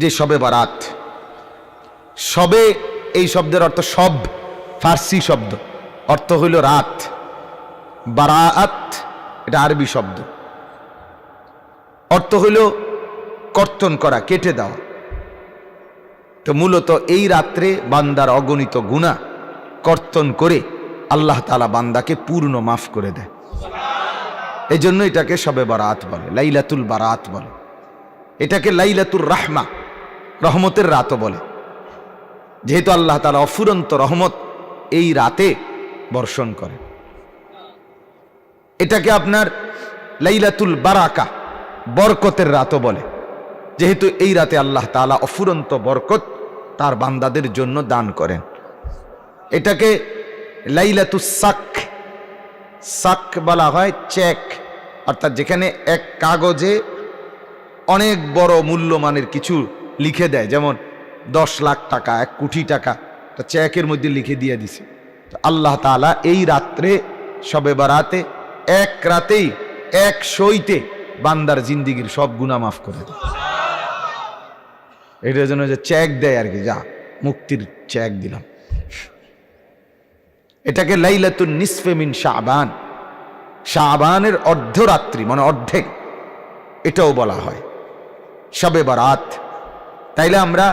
যে সবে বারাত। সবে এই শব্দের অর্থ সব, ফার্সি শব্দ। অর্থ হইল রাত। বারাত, এটা আরবি শব্দ। অর্থ হইল কর্তন করা, কেটে দেওয়া। তো মূলত এই রাত্রে বান্দার অগণিত গুণা কর্তন করে আল্লাহ তালা বান্দাকে পূর্ণ মাফ করে দেয়। এই জন্য এটাকে সবে বারাত বলে, লাইলাতুল বারাত বলে। এটাকে লাইলাতুর রাহমা রহমতের রাতও বলে। যেহেতু আল্লাহ তালা অফুরন্ত রহমত এই রাতে বর্ষণ করে। এটাকে আপনার লাইলাতুল বারাকা, বরকতের রাতও বলে। যেহেতু এই রাতে আল্লাহ তালা অফুরন্ত বরকত তার বান্দাদের জন্য দান করেন। এটাকে লাইলাতুস সাক সাক বলা হয় চেক। অর্থাৎ যেখানে এক কাগজে অনেক বড় মূল্যমানের কিছু লিখে দেয়, যেমন দশ লাখ টাকা, এক কোটি টাকা, তা চেকের মধ্যে লিখে দিয়ে দিছে। তো আল্লাহ তালা এই রাত্রে, সবে বারাতে, এক রাতেই, এক সইতে বান্দার জিন্দিগির সব গুণা মাফ করে দেয়। এটার জন্য যে চেক দেয় আর কি, যা, মুক্তির চেক দিলাম। এটাকে লাইলাতুন নিসফে মিন শাবান। শাবানের অর্ধরাত্রি মানে অর্ধেক, এটাও বলা হয়। সবে বারাত তাইলে আমরা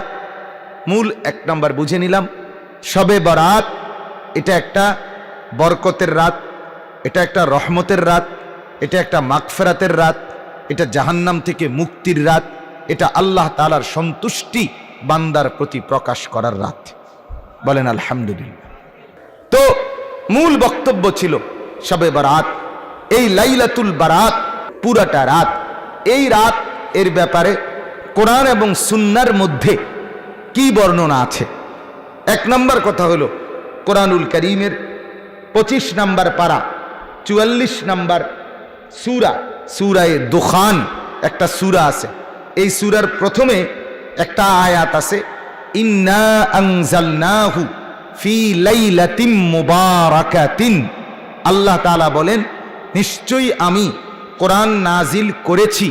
মূল এক নম্বর বুঝে নিলাম, সবে বরাত, এটা একটা বরকতের রাত, এটা একটা রহমতের রাত, এটা একটা মাগফেরাতের রাত, এটা জাহান্নাম থেকে মুক্তির রাত, এটা আল্লাহ তালার সন্তুষ্টি বান্দার প্রতি প্রকাশ করার রাত। বলেন আলহামদুলিল্লাহ। তো মূল বক্তব্য ছিল সবে বারাত, এই লাইলাতুল বারাত পুরাটা রাত, এই রাত এর ব্যাপারে কোরআন এবং সুন্নার মধ্যে কি বর্ণনা আছে? এক নম্বর কথা হলো কোরআনুল করিমের পঁচিশ নাম্বার পারা, চুয়াল্লিশ নাম্বার সুরা, সুরায় দোখান একটা সুরা আছে। এই সুরার প্রথমে একটা আয়াত আছে, ইন্না ফি লাইলাতিম আল্লাহ তাআলা বলেন, নিশ্চয়ই আমি কোরআন নাজিল করেছি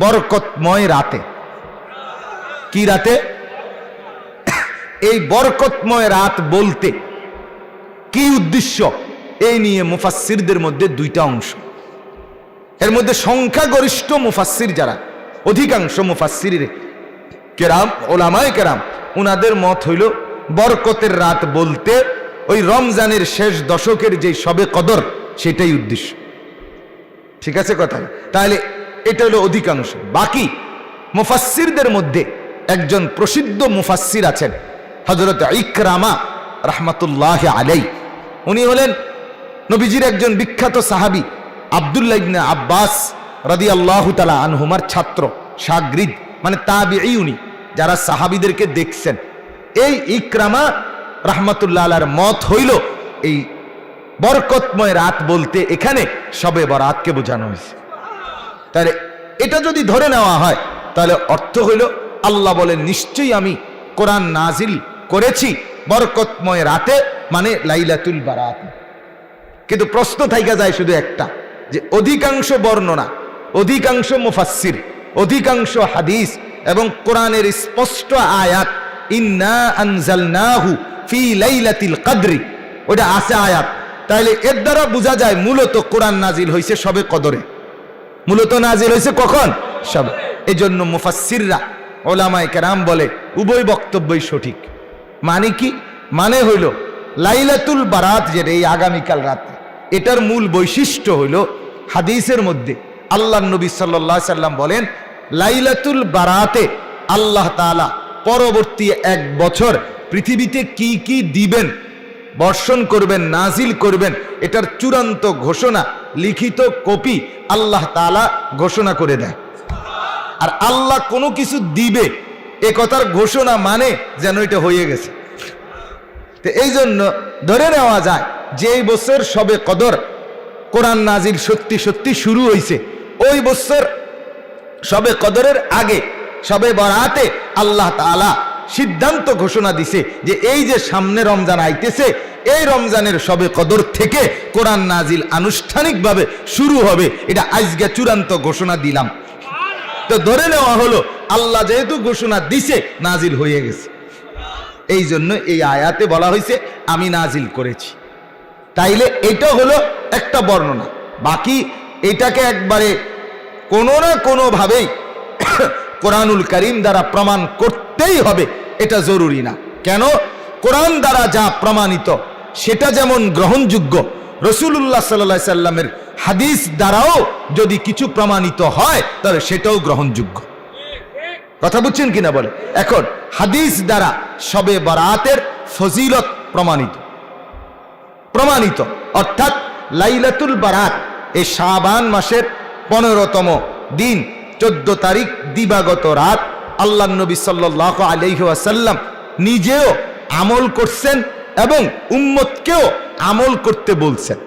বরকতময় রাতে। কি রাতে? এই বরকতময় রাত বলতে কি উদ্দেশ্য? এই নিয়ে মুফাসসিরদের মধ্যে দুইটা অংশ। এর মধ্যে সংখ্যাগরিষ্ঠ মুফাসসির যারা, অধিকাংশ মুফাসসির কেরাম, ওলামায় কেরাম, উনাদের মত হইল বরকতের রাত বলতে ওই রমজানের শেষ দশকের যে সবে কদর, সেটাই উদ্দেশ্য। ঠিক আছে কথা তাহলে এটা হলো অধিকাংশ। বাকি মুফাসসিরদের মধ্যে একজন প্রসিদ্ধ মুফাসসির আছেন হজরত ইকরামা রহমতুল্লাহ আলাই উনি হলেন নবীজির একজন বিখ্যাত সাহাবি, আবদুল্লাহ ইবনে আব্বাস রাদি আল্লাহ তালা আনহুমার ছাত্র, সাগরিদ মানে তাবি উনি, যারা সাহাবিদেরকে দেখছেন। এই ইকরামা রহমতুল্লাহ আলার মত হইল এই বরকতময় রাত বলতে এখানে সবে বরাতকে বোঝানো হয়েছে। তাহলে এটা যদি ধরে নেওয়া হয়, তাহলে অর্থ হইল আল্লাহ বলেন, নিশ্চয়ই আমি কোরআন নাজিল করেছি বরকতময় রাতে মানে লাইলাতুল বারাত। কিন্তু প্রশ্ন থাইকা যায় শুধু একটা, যে অধিকাংশ বর্ণনা, অধিকাংশ মুফাসসির, অধিকাংশ হাদিস এবং কোরআনের স্পষ্ট আয়াত, ইন্না আনজালনাহু ফি লাইলাতিল কদরি ওটা আছে আয়াত। তাহলে এর দ্বারা বোঝা যায় মূলত কোরআন নাজিল হয়েছে সবে কদরে। মূলত নাজিল হয়েছে কখন? সবে। এজন্য জন্য মুফাসসিররা ওলামায় কেরাম বলে, উভয় বক্তব্যই সঠিক। মানে কি? মানে হইল, লাইলাতুল বারাত যেটা এই আগামীকাল রাতে, এটার মূল বৈশিষ্ট্য হইল হাদিসের মধ্যে আল্লাহ নবী সাল্লাহ সাল্লাম বলেন, লাইলাতুল বারাতে আল্লাহ তালা পরবর্তী এক বছর পৃথিবীতে কি কি দিবেন, বর্ষণ করবেন, নাজিল করবেন, এটার চূড়ান্ত ঘোষণা, লিখিত কপি আল্লাহ তালা ঘোষণা করে দেয়। আর আল্লাহ কোনো কিছু দিবে, এ কথার ঘোষণা মানে যেন এটা হয়ে গেছে। তো এই জন্য ধরে নেওয়া যায় যে এই বছর সবে কদর কোরআন নাজিল সত্যি সত্যি শুরু হয়েছে ওই বছর সবে কদরের আগে, সবে বরাতে আল্লাহ তালা সিদ্ধান্ত ঘোষণা দিছে যে এই যে সামনে রমজান আইতেছে, এই রমজানের সবে কদর থেকে কোরআন নাজিল আনুষ্ঠানিকভাবে শুরু হবে, এটা আজকে চূড়ান্ত ঘোষণা দিলাম। তো ধরে নেওয়া হলো, আল্লাহ যেহেতু ঘোষণা দিছে, নাজিল হয়ে গেছে। এই জন্য এই আয়াতে বলা হয়েছে, আমি নাজিল করেছি। তাইলে এটা হলো একটা বর্ণনা। বাকি এটাকে একবারে কোনো না কোনোভাবেই কোরআনুল করিম দ্বারা প্রমাণ করতেই হবে, এটা জরুরি না। কেন? কোরআন দ্বারা যা প্রমাণিত, সেটা যেমন গ্রহণযোগ্য রসুল্লাহ সাল্লা সাল্লামের হাদিস দ্বারাও যদি কিছু প্রমাণিত হয়, তাহলে সেটাও গ্রহণযোগ্য। কথা বুঝছেন কিনা বলে এখন, হাদিস দ্বারা সবে বরাতের ফজিলত প্রমাণিত। প্রমাণিত। অর্থাৎ, লাইলাতুল বারাত এ শাবান মাসের পনেরোতম দিন, চোদ্দ তারিখ দিবাগত রাত আল্লাহ নবী সাল্লাহ আলহি আসাল্লাম নিজেও আমল করছেন এবং উম্মতকেও আমল করতে বলছেন।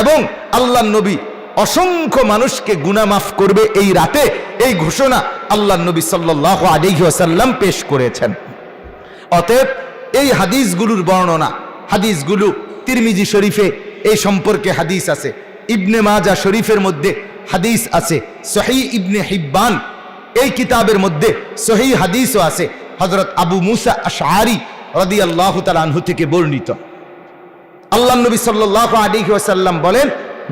এবং আল্লাহ নবী অসংখ্য মানুষকে গুনা মাফ করবে এই রাতে এই ঘোষণা আল্লাহ নবী সাল্লাহ আলহি আসাল্লাম পেশ করেছেন। অতএব এই হাদিসগুলোর বর্ণনা, হাদিসগুলো তিরমিজি শরীফে এই সম্পর্কে হাদিস আছে, ইবনে মাজা শরীফের মধ্যে হাদিস আছে সহি ইবনে হিব্বান এই কিতাবের মধ্যে সহি হাদিসও আছে হজরত আবু মুসা আশারি রদি আল্লাহ আনহু থেকে বর্ণিত। আল্লাহ নবী সাল্লাহ আলী বলেন,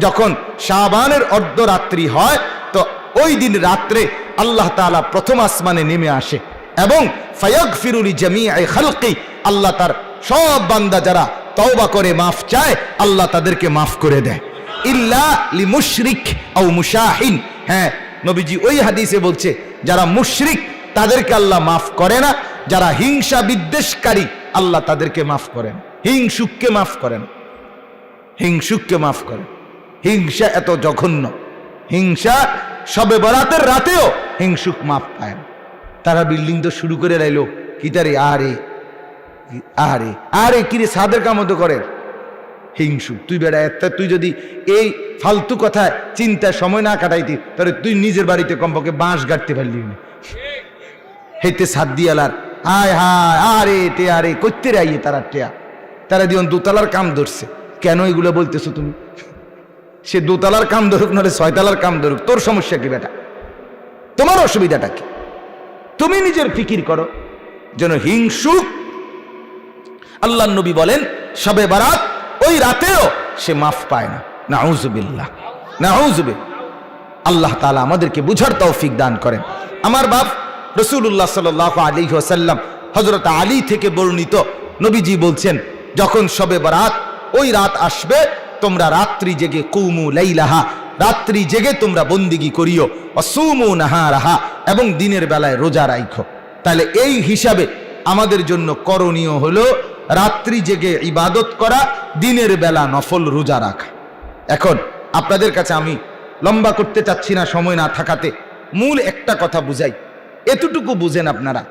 যখন শাহবানের অর্ধরাত্রি হয়, তো ওই দিন রাত্রে আল্লাহ তাআলা প্রথম আসমানে নেমে আসে এবং ফয়ক ফিরুলি জমি খালকি, আল্লাহ তার সব বান্দা যারা তওবা করে মাফ চায়, আল্লাহ তাদেরকে মাফ করে দেয়। ইল্লা লি মুশরিক আও মুশাহিন। হ্যাঁ নবীজি ওই হাদিসে বলছে, যারা মুশরিক, তাদেরকে আল্লাহ মাফ করে না, যারা হিংসা বিদ্বেষকারী, আল্লাহ তাদেরকে মাফ করেন। হিংসুককে মাফ করেন। হিংসুককে মাফ করেন। হিংসা এত জঘন্য। হিংসা সবে বরাতের রাতেও হিংসুক মাফ পায় তারা বিল্ডিং তো শুরু করে লাইলো, কি তারে আরে আরে আরে কিরে সাদের কামও তো করে হিংসু তুই বেড়া একটা তুই যদি এই ফালতু কথায় চিন্তায় সময় না কাটাইতি, তাহলে তুই নিজের বাড়িতে কমপক্ষে বাঁশ গাড়তে পারলি না। হেতে সাত দিয়ালার হায় হায় আরে টে আরে করতে রাইয়ে তারা টেয়া? তারা দিন দোতলার কাম ধরছে। কেন এগুলো বলতেছো তুমি? সে দোতলার কাম ধরুক নাহলে ছয়তলার কাম ধরুক, তোর সমস্যা কি বেটা? তোমার অসুবিধাটা কি? তুমি নিজের ফিকির করো। যেন হিংসুক আল্লাহ নবী বলেন সবে বারাত, ওই রাতেও সে মাফ পায় না। নাউজুবিল্লাহ, নাউজুবে। আল্লাহ তালা আমাদেরকে বুঝার তৌফিক দান করেন। আমার বাপ রসুল্লাহ সাল আলী ওসাল্লাম হজরত আলী থেকে বর্ণিত নবীজি বলছেন যখন সবে বারাত, ওই রাত আসবে, তোমরা রাত্রি জেগে কুমু লাইলাহা, রাত্রি জেগে তোমরা বন্দিগি করিও, অসুমু নাহা রাহা এবং দিনের বেলায় রোজা রাইখো। তাহলে এই হিসাবে আমাদের জন্য করণীয় হলো রাত্রি জেগে ইবাদত করা, দিনের বেলা নফল রোজা রাখা। এখন আপনাদের কাছে আমি লম্বা করতে চাচ্ছি না সময় না থাকাতে, মূল একটা কথা বুঝাই। এতটুকু বুঝেন আপনারা।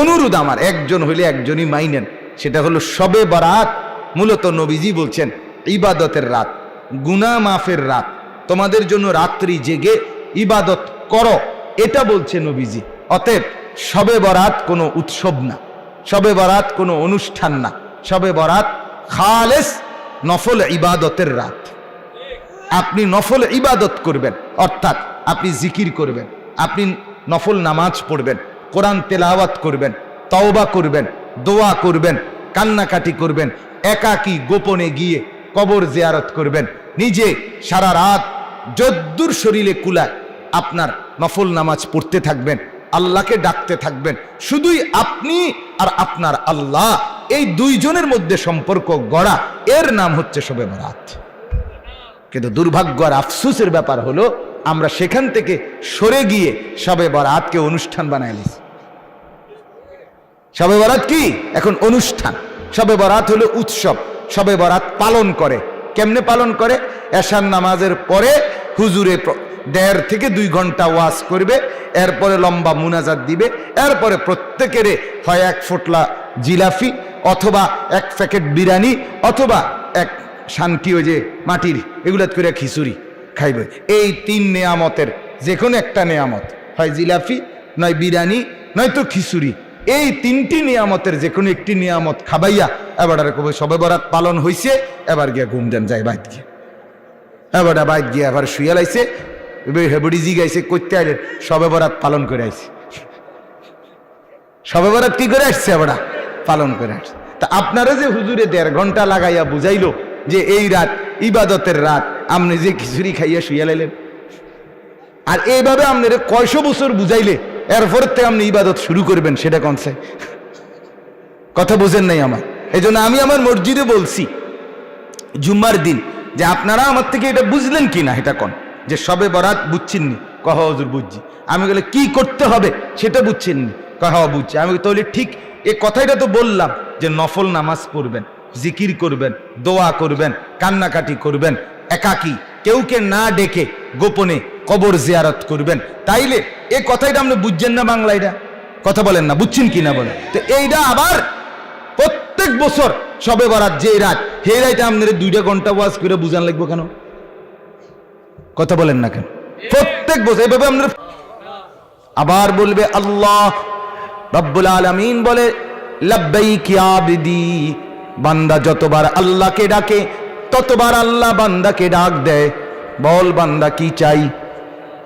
অনুরোধ আমার, একজন হইলে একজনই মাইনেন। সেটা হলো সবে বরাত, মূলত নবীজি বলছেন, ইবাদতের রাত গুনা মাফের রাত, তোমাদের জন্য রাত্রি জেগে ইবাদত করো, এটা বলছে নবীজি। অতএব সবে বরাত কোনো উৎসব না, সবে বরাত কোনো অনুষ্ঠান না, সবে বরাত খালেস নফল ইবাদতের রাত। আপনি নফল ইবাদত করবেন, অর্থাৎ আপনি জিকির করবেন, আপনি নফল নামাজ পড়বেন, কোরআন তেলাওয়াত করবেন, তওবা করবেন দোয়া করবেন, কান্নাকাটি করবেন, একাকী গোপনে গিয়ে কবর জিয়ারত করবেন। নিজে সারা রাত যদ্দুর শরীরে কুলায় আপনার নফল নামাজ পড়তে থাকবেন, আল্লাহকে ডাকতে থাকবেন। শুধুই আপনি আর আপনার আল্লাহ, এই দুইজনের মধ্যে সম্পর্ক গড়া, এর নাম হচ্ছে শবে বরাত। কিন্তু দুর্ভাগ্য আর আফসুসের ব্যাপার হলো, আমরা সেখান থেকে সরে গিয়ে সবে বরাতকে অনুষ্ঠান নিছি। সবে বরাত কি? এখন অনুষ্ঠান। সবে বরাত হলো উৎসব। সবে বরাত পালন করে। কেমনে পালন করে? এশান নামাজের পরে হুজুরে দেড় থেকে দুই ঘণ্টা ওয়াজ করবে, এরপরে লম্বা মুনাজাত দিবে, এরপরে প্রত্যেকেরে হয় এক ফোটলা জিলাফি অথবা এক প্যাকেট বিরিয়ানি অথবা এক শান্তি ওই যে মাটির এগুলা করে খিচুড়ি খাইবে। এই তিন নেয়ামতের যে কোনো একটা নেয়ামত। হয় জিলাফি, নয় বিরিয়ানি, নয়তো খিচুড়ি। এই তিনটি নিয়ামতের যে কোনো একটি নিয়ামত খাবাইয়া, এবার আর কবে সবে বরাত পালন হইছে, এবার গিয়া ঘুম দেন যায় বাইত গিয়ে। এবার বাইত গিয়া এবার শুয়ে লাইছে হেবড়ি জি গাইছে আইলে সবে বরাত পালন করে আইছে। সবে বরাত কি করে আসছে আমরা পালন করে আসছে। তা আপনারা যে হুজুরে দেড় ঘণ্টা লাগাইয়া বুঝাইলো যে এই রাত, ইবাদতের রাত, আপনি যে খিচুড়ি খাইয়া শুইয়া লাইলেন। আর এইভাবে আপনার কয়শো বছর বুঝাইলে এরপর থেকে আপনি ইবাদত শুরু করবেন, সেটা কনসে কথা বুঝেন নাই আমার। এই জন্য আমি আমার মসজিদে বলছি, জুম্মার দিন, যে আপনারা আমার থেকে এটা বুঝলেন কি না এটা কোন? যে সবে বরাত বুঝছেননি? কহ, হজুর, বুঝছি। আমি বলে, কি করতে হবে? সেটা বুঝছেননি। কহ বুঝছি। আমি তাহলে ঠিক এ কথাইটা তো বললাম, যে নফল নামাজ পড়বেন, জিকির করবেন, দোয়া করবেন, কান্নাকাটি করবেন, একাকি। কেউকে না ডেকে গোপনে কবর জিয়ারত করবেন। তাইলে এ কথাইটা আপনি বুঝছেন না বাংলা এটা? কথা বলেন না, বুঝছেন কি না বলেন? তো এইটা আবার প্রত্যেক বছর সবে বরাত যে রাত, সেই রাইতে আপনার দুইটা ঘণ্টা ওয়াজ করে বুঝান লাগবো কেন? কথা বলেন না কেন? প্রত্যেক বছর এভাবে আপনার আবার বলবে আল্লাহ রব্বুল আলামিন বলে, লাব্বাইক বান্দা যতবার আল্লাহকে ডাকে, ততবার আল্লাহ বান্দাকে ডাক দেয়। বল বান্দা কি চাই?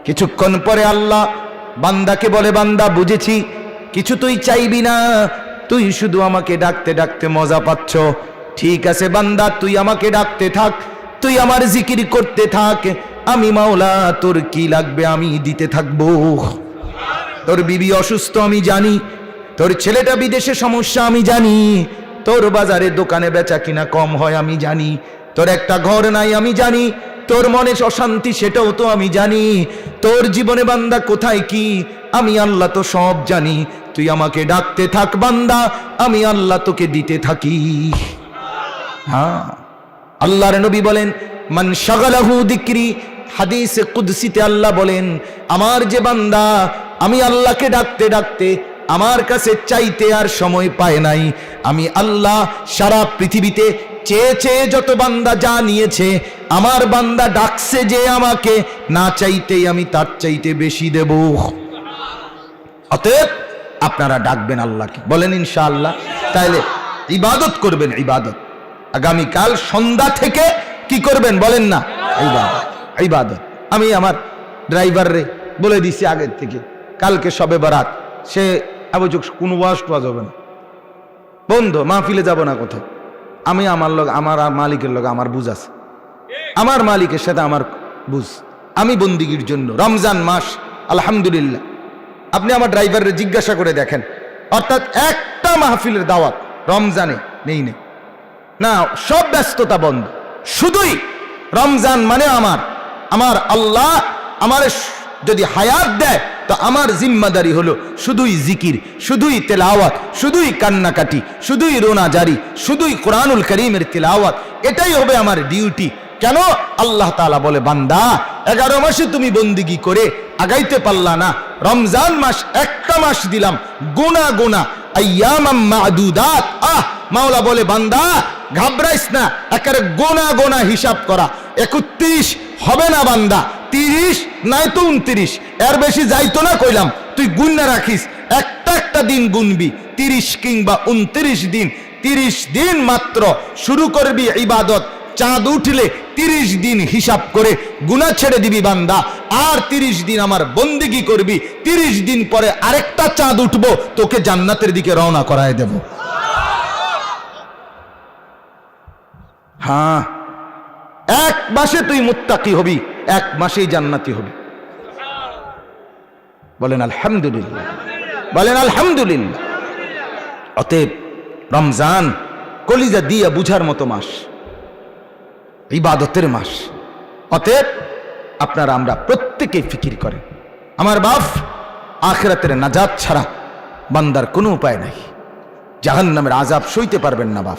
কিছুক্ষণ পরে আল্লাহ বান্দাকে বলে, বান্দা, বুঝেছি, কিছু তুই চাইবি না। তুই শুধু আমাকে ডাকতে ডাকতে মজা পাচ্ছ। ঠিক আছে বান্দা, তুই আমাকে ডাকতে থাক। তুই আমার জিকির করতে থাক। আমি মাওলা, তোর কি লাগবে আমি দিতে থাকব। তোর বিবি অসুস্থ, আমি জানি। তোর ছেলেটা বিদেশে, সমস্যা আমি জানি। তোর বাজারে দোকানে বেচা কিনা কম হয়, আমি জানি। তোর একটা ঘর নাই, আমি জানি। তোর মনে অশান্তি সেটাও তো আমি জানি। তোর জীবনে বান্দা কোথায় কি? আমি আল্লাহ তো সব জানি। তুই আমাকে ডাকতে থাক বান্দা, আমি আল্লাহ তোকে দিতে থাকি। হ্যাঁ। আল্লাহর নবী বলেন, মান শাগালাহু দিক্রি হাদিসে কুদসিতে আল্লাহ বলেন, আমার যে বান্দা, আমি আল্লাহকে ডাকতে ডাকতে আমার কাছে চাইতে আর সময় পায় নাই। আমি আল্লাহ সারা পৃথিবীতে চেয়ে চেয়ে যত বান্দা যা নিয়েছে, আমার বান্দা ডাকছে যে আমাকে, না চাইতেই আমি তার চাইতে বেশি দেব। অতএব আপনারা ডাকবেন আল্লাহকে বলেন ইনশাআল্লাহ। তাইলে ইবাদত করবেন, ইবাদত। আগামীকাল সন্ধ্যা থেকে কি করবেন বলেন না? ইবাদত ইবাদত। আমি আমার ড্রাইভাররে বলে দিছি আগের থেকে, কালকে সবে বারাত। সে আবচক কোনো ওয়াশ টোয়াজ হবে না। বন্ধ, মাহফিলে যাব না কোথাও। আমি আমার লোক আমার মালিকের লোক আমার বুঝ আছে। আমার মালিকের সাথে আমার বুঝ। আমি বন্দিগির জন্য, রমজান মাস, আলহামদুলিল্লাহ। আপনি আমার ড্রাইভারের জিজ্ঞাসা করে দেখেন। অর্থাৎ একটা মাহফিলের দাওয়াত রমজানে নেই নেই। না, সব ব্যস্ততা বন্ধ। শুধুই রমজান মানে আমার আমার আল্লাহ, আমার যদি হায়াত দেয়, তো আমার জিম্মাদারি হলো শুধুই জিকির, শুধুই তেলাওয়াত, শুধুই কান্নাকাটি, শুধুই রোনা জারি শুধুই কোরআনুল করিমের তেলাওয়াত। এটাই হবে আমার ডিউটি। কেন? আল্লাহ তালা বলে, বান্দা, এগারো মাসে তুমি বন্দিগি করে আগাইতে পারলা না। রমজান মাস একটা মাস দিলাম, গোনা গোনা মাদুদাত। আহ, মাওলা বলে, বান্দা, ঘাবড়াইস না, একেবারে গোনা গোনা হিসাব করা। একত্রিশ হবে না, বান্দা। তিরিশ নাই তো উনত্রিশ। এর বেশি যাইতো না কইলাম। তুই গুন্না রাখিস। একটা একটা দিন গুনবি। তিরিশ কিংবা উনত্রিশ দিন। তিরিশ দিন মাত্র শুরু করবি ইবাদত। চাঁদ উঠলে তিরিশ দিন হিসাব করে গুনা ছেড়ে দিবি বান্দা। আর তিরিশ দিন আমার বন্দিগি করবি। তিরিশ দিন পরে আরেকটা চাঁদ উঠবো। তোকে জান্নাতের দিকে রওনা করায় দেব। হ্যাঁ। এক মাসে তুই মুত্তাকি হবি। এক মাসেই জান্নাতি হবি। বলেন আলহামদুলিল্লাহ। বলেন আলহামদুলিল্লাহ। অতএব রমজান কলিজা দিয়া বুঝার মতো মাস, ইবাদতের মাস। অতএব আপনারা আমরা প্রত্যেকেই ফিকির করেন। আমার বাপ আখেরাতের নাজাত ছাড়া বান্দার কোনো উপায় নাই। জাহান্নামের আজাব সইতে পারবেন না বাপ।